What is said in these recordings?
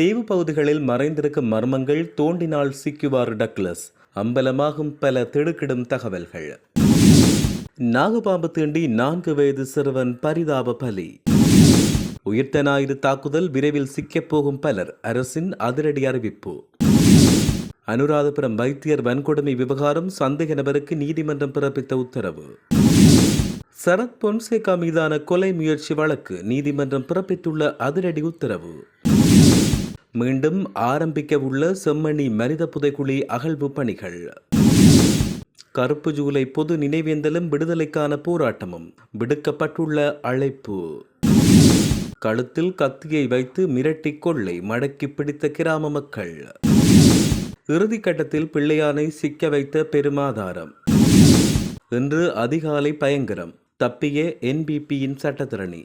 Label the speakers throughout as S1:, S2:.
S1: தீவு பகுதிகளில் மறைந்திருக்கும் மர்மங்கள் தோண்டினால் சிக்குவார் டக்ளஸ். அம்பலமாகும் பல திடுக்கிடும் தகவல்கள். நாகபாம்பு தீண்டி நான்கு வயது சிறுவன் பரிதாப பலி. உயிர்த்த ஞாயிறு தாக்குதல் விரைவில் சிக்கப் போகும் பலர் அரசின் அதிரடி அறிவிப்பு. அனுராதபுரம் வைத்தியர் வன்கொடுமை விவகாரம் சந்தேக நபருக்கு நீதிமன்றம் பிறப்பித்த உத்தரவு. சரத் பொன்சேகா மீதான கொலை முயற்சி வழக்கு நீதிமன்றம் பிறப்பித்துள்ள அதிரடி உத்தரவு. மீண்டும் ஆரம்பிக்க உள்ள செம்மணி மனித புதைக்குழி அகழ்வு பணிகள். கருப்பு ஜூலை பொது நினைவேந்தலும் விடுதலைக்கான போராட்டமும். விடுக்கப்பட்டுள்ள அழைப்பு. கழுத்தில் கத்தியை வைத்து மிரட்டி கொள்ளை மடக்கி பிடித்த கிராம மக்கள். இறுதிக்கட்டத்தில் பிள்ளையானை சிக்க வைத்த பெருமாதாரம். இன்று அதிகாலை பயங்கரம். தப்பிய என்பிபியின் சட்டத்திரணி.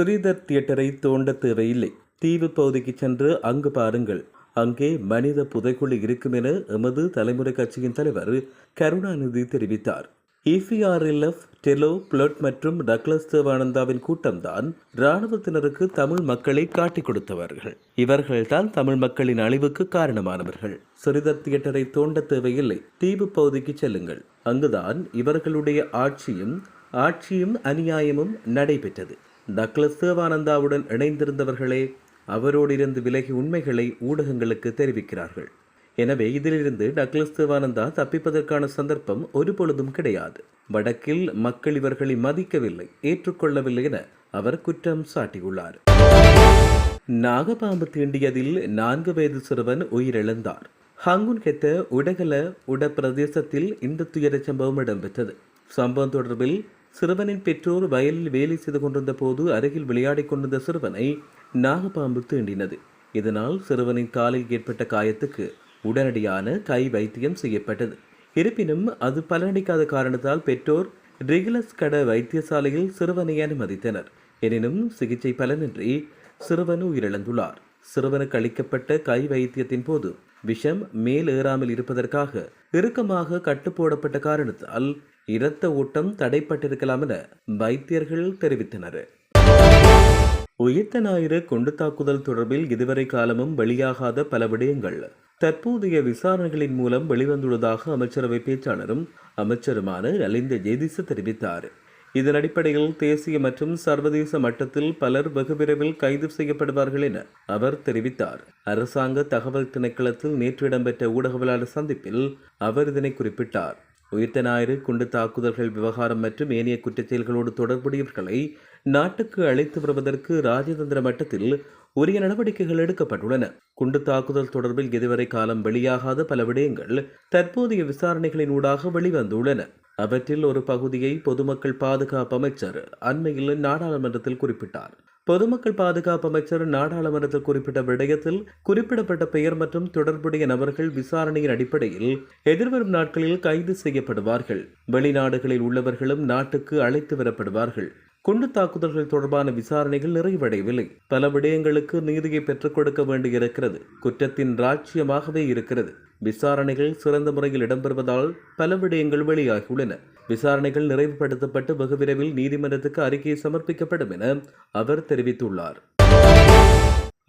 S1: ஸ்ரீதர் தியேட்டரை தோண்ட தேவையில்லை. தீவு பகுதிக்கு சென்று அங்கு பாருங்கள். அங்கே மனித புதைக்குழி இருக்கும் என எமது தலைமுறை கட்சியின் தலைவர் கருணாநிதி தெரிவித்தார். இஃபிஆர்எல்எஃப் டெலோ பிளட் மற்றும் டக்ளஸ் தேவானந்தாவின் கூட்டம்தான் இராணுவத்தினருக்கு தமிழ் மக்களை காட்டிக் கொடுத்தவர்கள். இவர்கள்தான் தமிழ் மக்களின் அழிவுக்கு காரணமானவர்கள். சிறிதர் தியேட்டரை தோண்ட தேவையில்லை. தீவு பகுதிக்கு செல்லுங்கள். அங்குதான் இவர்களுடைய ஆட்சியும் ஆட்சியும் அநியாயமும் நடைபெற்றது. டக்ளஸ் தேவானந்தாவுடன் இணைந்திருந்தவர்களே அவரோடு இருந்து விலகி உண்மைகளை ஊடகங்களுக்கு தெரிவிக்கிறார்கள். எனவே இதிலிருந்து டக்ளஸ் தேவானந்தா தப்பிப்பதற்கான சந்தர்ப்பம் ஒரு பொழுதும் கிடையாது. வடக்கில் மக்கள் இவர்களை மதிக்கவில்லை ஏற்றுக்கொள்ளவில்லை என அவர் குற்றம் சாட்டியுள்ளார். நாகபாம்பு தீண்டியதில் நான்கு வயது சிறுவன் உயிரிழந்தார். ஹங்குன் கெத்த உடகல உட பிரதேசத்தில் இந்த துயர சம்பவம் இடம்பெற்றது. சம்பவம் தொடர்பில் சிறுவனின் பெற்றோர் வயலில் வேலை செய்து கொண்டிருந்த போது அருகில் விளையாடிக் கொண்டிருந்த சிறுவனை நாகப்பாம்பு தீண்டினது. இதனால் சிறுவனின் காலில் ஏற்பட்ட காயத்துக்கு உடனடியான கை வைத்தியம் செய்யப்பட்டது. இருப்பினும் அது பலனளிக்காத காரணத்தால் பெற்றோர் ரிகுலஸ் கட வைத்தியசாலையில் சிறுவனை அனுமதித்தனர். எனினும் சிகிச்சை பலனின்றி சிறுவன் உயிரிழந்துள்ளார். சிறுவனுக்கு அளிக்கப்பட்ட கை வைத்தியத்தின் போது விஷம் மேலேறாமல் இருப்பதற்காக இறுக்கமாக கட்டுப்போடப்பட்ட காரணத்தால் இரத்த ஓட்டம் தடைப்பட்டிருக்கலாம் என வைத்தியர்கள் தெரிவித்தனர். உயிர்த்த ஞாயிறு குண்டு தாக்குதல் தொடர்பில் இதுவரை காலமும் வெளியாகாத பல விடயங்கள். தற்போதைய விசாரணைகளின் மூலம் வெளிவந்துள்ளதாக அமைச்சரவை பேச்சாளரும் அமைச்சருமான நலிந்த ஜெய்திச தெரிவித்தார். இதன் அடிப்படையில் தேசிய மற்றும் சர்வதேச மட்டத்தில் பலர் வெகு விரைவில் கைது செய்யப்படுவார்கள் என அவர் தெரிவித்தார். அரசாங்க தகவல் திணைக்களத்தில் நேற்று இடம்பெற்ற ஊடகவியலாளர் சந்திப்பில் அவர் இதனை குறிப்பிட்டார். உயிர்த்த ஞாயிறு குண்டு தாக்குதல்கள் விவகாரம் மற்றும் ஏனைய குற்றச்செயல்களோடு தொடர்புடையவர்களை நாட்டுக்கு அழைத்து வருவதற்கு ராஜதந்திர மட்டத்தில் உரிய நடவடிக்கைகள் எடுக்கப்பட்டுள்ளன. குண்டு தாக்குதல் தொடர்பில் இதுவரை காலம் வெளியாகாத பல விடயங்கள் தற்போதைய விசாரணைகளின் ஊடாக வெளிவந்துள்ளன. அவற்றில் ஒரு பகுதியை பொதுமக்கள் பாதுகாப்பு அமைச்சர் அண்மையில் நாடாளுமன்றத்தில் குறிப்பிட்டார். பொதுமக்கள் பாதுகாப்பு அமைச்சர் நாடாளுமன்றத்தில் குறிப்பிட்ட விடயத்தில் குறிப்பிடப்பட்ட பெயர் மற்றும் தொடர்புடைய நபர்கள் விசாரணையின் அடிப்படையில் எதிர்வரும் நாட்களில் கைது செய்யப்படுவார்கள். வெளிநாடுகளில் உள்ளவர்களும் நாட்டுக்கு அழைத்து வரப்படுவார்கள். குண்டு தாக்குதல்கள் தொடர்பான விசாரணைகள் நிறைவடையவில்லை. பல விடயங்களுக்கு நீதியை பெற்றுக் கொடுக்க வேண்டியிருக்கிறது. குற்றத்தின் ராஜ்யமாகவே இருக்கிறது. விசாரணைகள் சிறந்த முறையில் இடம்பெறுவதால் பல விடயங்கள் வெளியாகியுள்ளன. விசாரணைகள் நிறைவுபடுத்தப்பட்டு வெகு விரைவில் நீதிமன்றத்துக்கு அறிக்கை சமர்ப்பிக்கப்படும் என அவர் தெரிவித்துள்ளார்.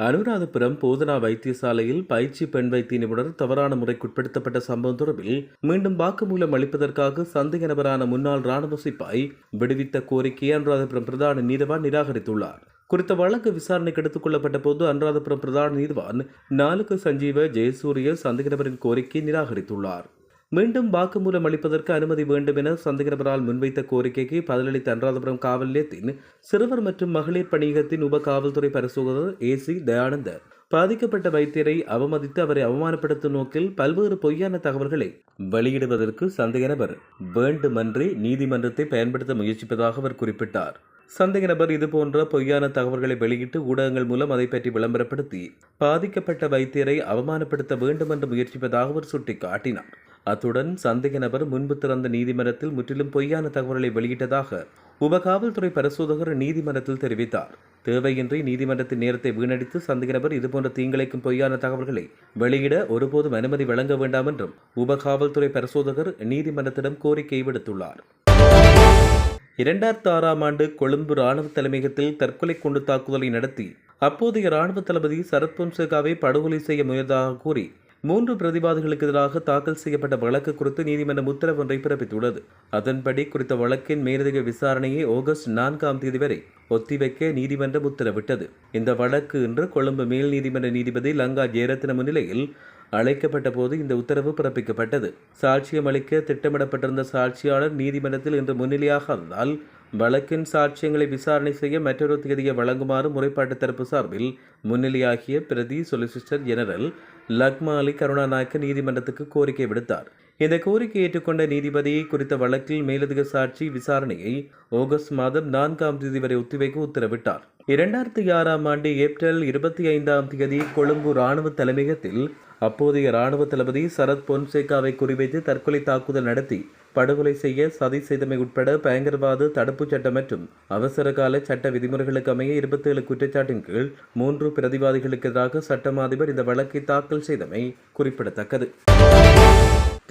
S1: அனுராதபுரம் போதனா வைத்தியசாலையில் பயிற்சி பெண் வைத்திய நிபுணர் தவறான முறைக்குட்படுத்தப்பட்ட சம்பவம் தொடர்பில் மீண்டும் வாக்குமூலம் அளிப்பதற்காக சந்தேக நபரான முன்னாள் ராணுவ சிப்பாய் விடுவித்த கோரிக்கையை அனுராதபுரம் பிரதான நீதவான் நிராகரித்துள்ளார். குறித்த வழக்கு விசாரணைக்கு எடுத்துக் கொள்ளப்பட்ட போது அனுராதபுரம் பிரதான நீதிவான் நாலுக்கு சஞ்சீவ ஜெயசூரிய சந்தேக நபரின் கோரிக்கையை நிராகரித்துள்ளார். மீண்டும் வாக்குமூலம் அளிப்பதற்கு அனுமதி வேண்டும் என சந்தேகநபரால் முன்வைத்த கோரிக்கைக்கு பதிலளித்த அனுராதபுரம் காவல் நிலையத்தின் சிறுவர் மற்றும் மகளிர் பணியகத்தின் உப காவல்துறை பரிசோதகர் ஏசி தயானந்தர். தயானந்த பாதிக்கப்பட்ட வைத்தியரை அவமதித்து அவரை அவமானப்படுத்தும் நோக்கில் பல்வேறு பொய்யான தகவல்களை வெளியிடுவதற்கு சந்தேக நபர் வேண்டுமன்றே நீதிமன்றத்தை பயன்படுத்த முயற்சிப்பதாக அவர் குறிப்பிட்டார். சந்தேக நபர் இதுபோன்ற பொய்யான தகவல்களை வெளியிட்டு ஊடகங்கள் மூலம் அதை பற்றி விளம்பரப்படுத்தி பாதிக்கப்பட்ட வைத்தியரை அவமானப்படுத்த வேண்டும் என்று முயற்சிப்பதாக அவர் சுட்டிக்காட்டினார். அத்துடன் சந்தேக நபர் முன்பு திறந்த நீதிமன்றத்தில் முற்றிலும் பொய்யான தகவல்களை வெளியிட்டதாக உபகாவல்துறை பரிசோதகர் நீதிமன்றத்தில் தெரிவித்தார். தேவையின்றி நீதிமன்றத்தின் நேரத்தை வீணடித்து சந்தேக நபர் இதுபோன்ற தீங்கிழைக்கும் பொய்யான தகவல்களை வெளியிட ஒருபோதும் அனுமதி வழங்க வேண்டாம் என்றும் உபகாவல்துறை பரிசோதகர் நீதிமன்றத்திடம் கோரிக்கை விடுத்துள்ளார். இரண்டாயிரத்தி ஆறாம் ஆண்டு கொழும்பு ராணுவ தலைமையகத்தில் தற்கொலை குண்டு தாக்குதலை நடத்தி அப்போதைய ராணுவ தளபதி சரத் பொன்சேகாவை படுகொலை செய்ய முயன்றதாக கூறி மூன்று பிரதிவாதிகளுக்கு எதிராக தாக்கல் செய்யப்பட்ட வழக்கு குறித்து நீதிமன்றம் உத்தரவு ஒன்றை பிறப்பித்துள்ளது. அதன்படி குறித்த வழக்கின் மேலதிக விசாரணையை ஆகஸ்ட் நான்காம் தேதி வரை ஒத்திவைக்க நீதிமன்றம் உத்தரவிட்டது. இந்த வழக்கு இன்று கொழும்பு மேல் நீதிமன்ற நீதிபதி லங்கா ஜெயரத்ன முன்னிலையில் அழைக்கப்பட்ட போது இந்த உத்தரவு பிறப்பிக்கப்பட்டது. சாட்சியம் அளிக்க திட்டமிடப்பட்டிருந்த சாட்சியாளர் நீதிமன்றத்தில் இன்று முன்னிலையாகாததால் வழக்கின் சாட்சியங்களை விசாரணை செய்ய மற்றொரு தேதியை வழங்குமாறு முறைப்பாட்டு தரப்பு சார்பில் முன்னிலையாகிய பிரதி சொலிசிஸ்டர் ஜெனரல் லக்மா அலி கருணாநாயக்க நீதிமன்றத்துக்கு கோரிக்கை விடுத்தார். இந்த கோரிக்கை ஏற்றுக்கொண்ட நீதிபதி குறித்த வழக்கில் மேலதிக சாட்சி விசாரணையை ஆகஸ்ட் மாதம் நான்காம் தேதி வரை ஒத்திவைக்க உத்தரவிட்டார். இரண்டாயிரத்தி ஆறாம் ஆண்டு ஏப்ரல் இருபத்தி ஐந்தாம் தேதி கொழும்பு ராணுவ தலைமையகத்தில் அப்போதைய ராணுவ தளபதி சரத் பொன்சேகாவை குறிவைத்து தற்கொலை தாக்குதல் நடத்தி படுகொலை செய்ய சதி செய்தமை உட்பட பயங்கரவாத தடுப்புச் சட்டம் மற்றும் அவசர கால சட்ட விதிமுறைகளுக்கு அமைய இருபத்தி ஏழு குற்றச்சாட்டின் கீழ் மூன்று பிரதிவாதிகளுக்கு எதிராக சட்டம் அதிபர் இந்த வழக்கை தாக்கல் செய்தமை குறிப்பிடத்தக்கது.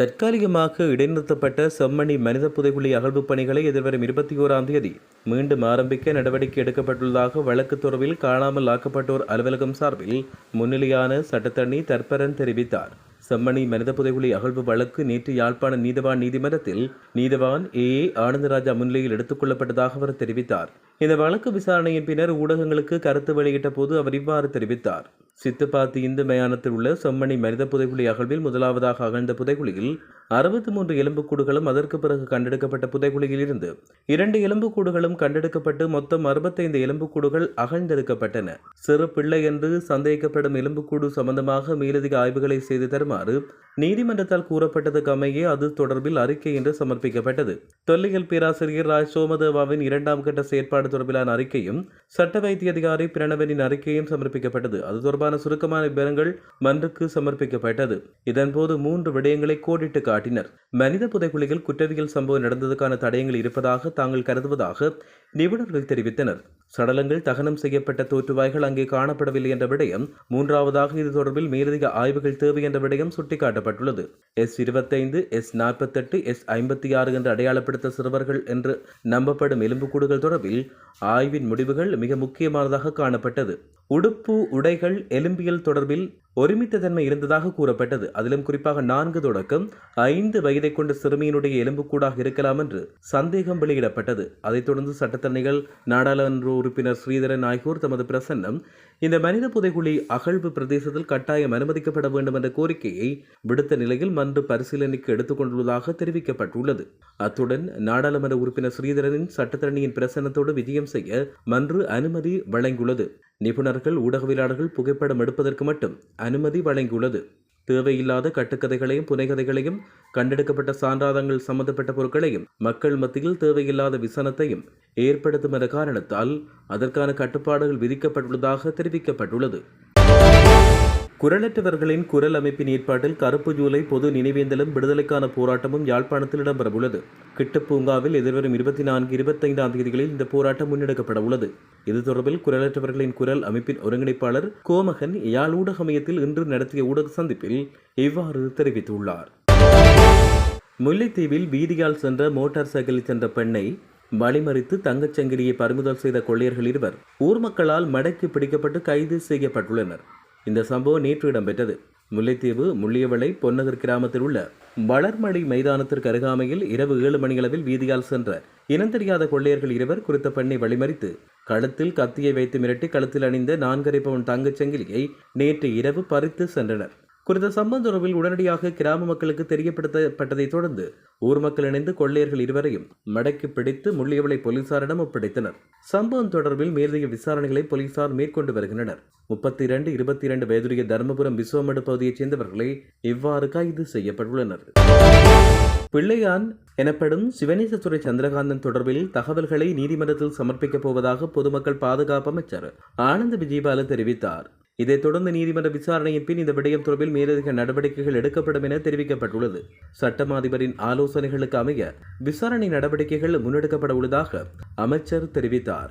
S1: தற்காலிகமாக இடைநிறுத்தப்பட்ட செம்மணி மனித புதைகுழி அகழ்வு பணிகளை எதிர்வரும் இருபத்தி ஓராம் தேதி மீண்டும் ஆரம்பிக்க நடவடிக்கை எடுக்கப்பட்டுள்ளதாக வழக்கு தொடர்பில் காணாமல் ஆக்கப்பட்டோர் அலுவலகம் சார்பில் முன்னிலையான சட்டத்தண்ணி தற்பரன் தெரிவித்தார். செம்மணி மனித புதைகுழி அகழ்வு வழக்கு நேற்று யாழ்ப்பாண நீதவான் நீதிமன்றத்தில் நீதவான் ஏ. ஏ. ஆனந்தராஜா முன்னிலையில் எடுத்துக் கொள்ளப்பட்டதாக அவர் தெரிவித்தார். இந்த வழக்கு விசாரணையின் பின்னர் ஊடகங்களுக்கு கருத்து வெளியிட்ட போது அவர் இவ்வாறு தெரிவித்தார். சித்துப்பாத்தி இந்து மயானத்தில் உள்ள செம்மணி மனித புதைக்குழி அகழ்வில் முதலாவதாக அகழ்ந்த புதைக்குழியில் அறுபத்தி மூன்று எலும்புக்கூடுகளும் அதற்கு பிறகு கண்டெடுக்கப்பட்ட புதைக்குழியில் இருந்து இரண்டு எலும்புக்கூடுகளும் கண்டெடுக்கப்பட்டு மொத்தம் அறுபத்தைந்து எலும்புக்கூடுகள் அகழ்ந்தெடுக்கப்பட்டன. சிறு பிள்ளை என்று சந்தேகிக்கப்படும் எலும்புக்கூடு சம்பந்தமாக மேலதிக ஆய்வுகளை செய்து தருமாறு நீதிமன்றத்தால் கூறப்பட்டதுக்கு அமைய அது தொடர்பில் அறிக்கை என்று சமர்ப்பிக்கப்பட்டது. தொல்லியல் பேராசிரியர் ராஜ் சோமதேவாவின் இரண்டாம் கட்ட செயற்பாடு தொடர்பிலான அறிக்கையும் சட்ட வைத்திய அதிகாரி பிரணவனின் அறிக்கையும் சமர்ப்பிக்கப்பட்டது. அது தொடர்பான சுருக்கமான விவரங்கள் மன்றுக்கு சமர்ப்பிக்கப்பட்டது. இதன்போது மூன்று விடயங்களை கோடிட்டு காட்டினர். மனித புதைக்குழிகள் குற்றவியல் சம்பவம் நடந்ததுக்கான தடயங்கள் இருப்பதாக தாங்கள் கருதுவதாக நிபுணர்கள் தெரிவித்தனர். சடலங்கள் தகனம் செய்யப்பட்ட தோற்றுவாய்கள் அங்கே காணப்படவில்லை என்ற விடயம் மூன்றாவதாக இது தொடர்பில் மேலதிக ஆய்வுகள் தேவை என்ற விடயம் சுட்டிக்காட்டப்பட்டுள்ளது. எஸ் இருபத்தைந்து எஸ் நாற்பத்தெட்டு எஸ் ஐம்பத்தி ஆறு என்று அடையாளப்படுத்த சிறுவர்கள் என்று நம்பப்படும் எலும்புக்கூடுகள் தொடர்பில் ஆய்வின் முடிவுகள் மிக முக்கியமானதாக காணப்பட்டது. உடுப்பு உடைகள் எலும்பியல் தொடர்பில் ஒருமித்த தன்மை இருந்ததாக கூறப்பட்டது. அதிலும் குறிப்பாக நான்கு தொடக்கம் ஐந்து வயதை கொண்ட சிறுமியினுடைய எலும்புக்கூடாக இருக்கலாம் என்று சந்தேகம் வெளியிடப்பட்டது. அதைத் தொடர்ந்து சட்டத்தரணிகள் நாடாளுமன்ற உறுப்பினர் ஸ்ரீதரன் ஆகியோர் தமது பிரசன்னம் இந்த மனித புதைகுழி அகழ்வு பிரதேசத்தில் கட்டாயம் அனுமதிக்கப்பட வேண்டும் என்ற கோரிக்கையை விடுத்த நிலையில் மன்று பரிசீலனைக்கு எடுத்துக்கொண்டுள்ளதாக தெரிவிக்கப்பட்டுள்ளது. அத்துடன் நாடாளுமன்ற உறுப்பினர் ஸ்ரீதரனின் சட்டத்தரணியின் பிரசன்னத்தோடு விஜயம் செய்ய மன்று அனுமதி வழங்கியுள்ளது. நிபுணர்கள் ஊடகவியலாளர்கள் புகைப்படம் எடுப்பதற்கு மட்டும் அனுமதி வழங்கியுள்ளது. தேவையில்லாத கட்டுக்கதைகளையும் புனைகதைகளையும் கண்டெடுக்கப்பட்ட சான்றாதங்கள் சம்பந்தப்பட்ட பொருட்களையும் மக்கள் மத்தியில் தேவையில்லாத விசனத்தையும் ஏற்படுத்தும் என காரணத்தால் அதற்கான கட்டுப்பாடுகள் விதிக்கப்பட்டுள்ளதாக தெரிவிக்கப்பட்டுள்ளது. குரலற்றவர்களின் குரல் அமைப்பின் ஏற்பாட்டில் கருப்பு ஜூலை பொது நினைவேந்தலும் விடுதலைக்கான போராட்டமும் யாழ்ப்பாணத்தில் இடம்பெறவுள்ளது. கிட்டு பூங்காவில் எதிர்வரும் இருபத்தி நான்கு இருபத்தைந்தாம் தேதிகளில் இந்த போராட்டம் முன்னெடுக்கப்பட உள்ளது. இது தொடர்பில் குரலற்றவர்களின் குரல் அமைப்பின் ஒருங்கிணைப்பாளர் கோமகன் யாழ் ஊடக மையத்தில் இன்று நடத்திய ஊடக சந்திப்பில் இவ்வாறு தெரிவித்துள்ளார். முல்லைத்தீவில் வீதியால் சென்ற மோட்டார் சைக்கிளில் சென்ற பெண்ணை வழிமறித்து தங்கச்சங்கிலியை பறிமுதல் செய்த கொள்ளையர்கள் இருவர். ஊர் மக்களால் மடக்கி பிடிக்கப்பட்டு கைது செய்யப்பட்டுள்ளனர். இந்த சம்பவம் நேற்று இடம்பெற்றது. முல்லைத்தீவு முள்ளியவளை பொன்னகர் கிராமத்தில் உள்ள வளர்மலை மைதானத்திற்கு அருகாமையில் இரவு ஏழு மணியளவில் வீதியால் சென்ற இனம் தெரியாத கொள்ளையர்கள் இருவர் குறித்த பெண்ணை வழிமறித்து கழுத்தில் கத்தியை வைத்து மிரட்டி கழுத்தில் அணிந்த நான்கரை பவுன் தங்கச் சங்கிலியை நேற்று இரவு பறித்து சென்றனர். குறித்த சம்பவம் தொடர்பில் உடனடியாக கிராம மக்களுக்கு தெரியப்படுத்தப்பட்டதைத் தொடர்ந்து ஊர் மக்கள் இணைந்து கொள்ளையர்கள் இருவரையும் மடக்கி பிடித்து முள்ளியவளை போலீசாரிடம் ஒப்படைத்தனர். சம்பவம் தொடர்பில் மேலதிக விசாரணைகளை போலீசார் மேற்கொண்டு வருகின்றனர். முப்பத்தி இரண்டு இருபத்தி இரண்டு வயதுடைய தருமபுரம் விஸ்வமடு பகுதியைச் சேர்ந்தவர்களே இவ்வாறு கைது செய்யப்பட்டுள்ளனர். பிள்ளையான் எனப்படும் சிவனேசத்துறை சந்திரகாந்தன் தொடர்பில் தகவல்களை நீதிமன்றத்தில் சமர்ப்பிக்கப் போவதாக பொதுமக்கள் பாதுகாப்பு அமைச்சர் ஆனந்த் விஜயபால தெரிவித்தார். இதைத் தொடர்ந்து நீதிமன்ற விசாரணையின் பின் இந்த விடயம் தொடர்பில் மேலதிக நடவடிக்கைகள் எடுக்கப்படும் என தெரிவிக்கப்பட்டுள்ளது. சட்டம் அதிபரின் ஆலோசனைகளுக்கு அமைய விசாரணை நடவடிக்கைகள் முன்னெடுக்கப்பட உள்ளதாக அமைச்சர் தெரிவித்தார்.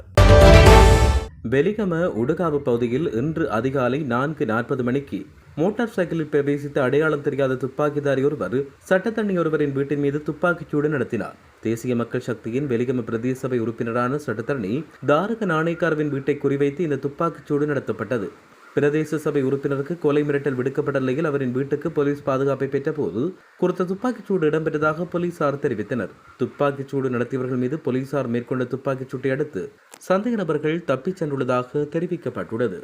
S1: வெலிகம உடுகாவு பகுதியில் இன்று அதிகாலை நான்கு நாற்பது மணிக்கு மோட்டார் சைக்கிளில் பிரவேசித்த அடையாளம் தெரியாத துப்பாக்கிதாரி ஒருவர் சட்டத்தண்ணி ஒருவரின் வீட்டின் மீது துப்பாக்கிச்சூடு நடத்தினார். தேசிய மக்கள் சக்தியின் வெலிகம பிரதேச சபை உறுப்பினரான சட்டத்தரணி தாரக நாணயக்காரவின் வீட்டை குறிவைத்து இந்த துப்பாக்கிச்சூடு நடத்தப்பட்டது. பிரதேச சபை உறுப்பினருக்கு கொலை மிரட்டல் விடுக்கப்பட்ட நிலையில் அவரின் வீட்டுக்கு போலீஸ் பாதுகாப்பை பெற்றபோது குறித்த துப்பாக்கிச்சூடு இடம்பெற்றதாக போலீசார் தெரிவித்தனர். துப்பாக்கிச்சூடு நடத்தியவர்கள் மீது போலீசார் மேற்கொண்ட துப்பாக்கிச்சூட்டை அடுத்து சந்தேக நபர்கள் தப்பிச் சென்றுள்ளதாக தெரிவிக்கப்பட்டுள்ளது.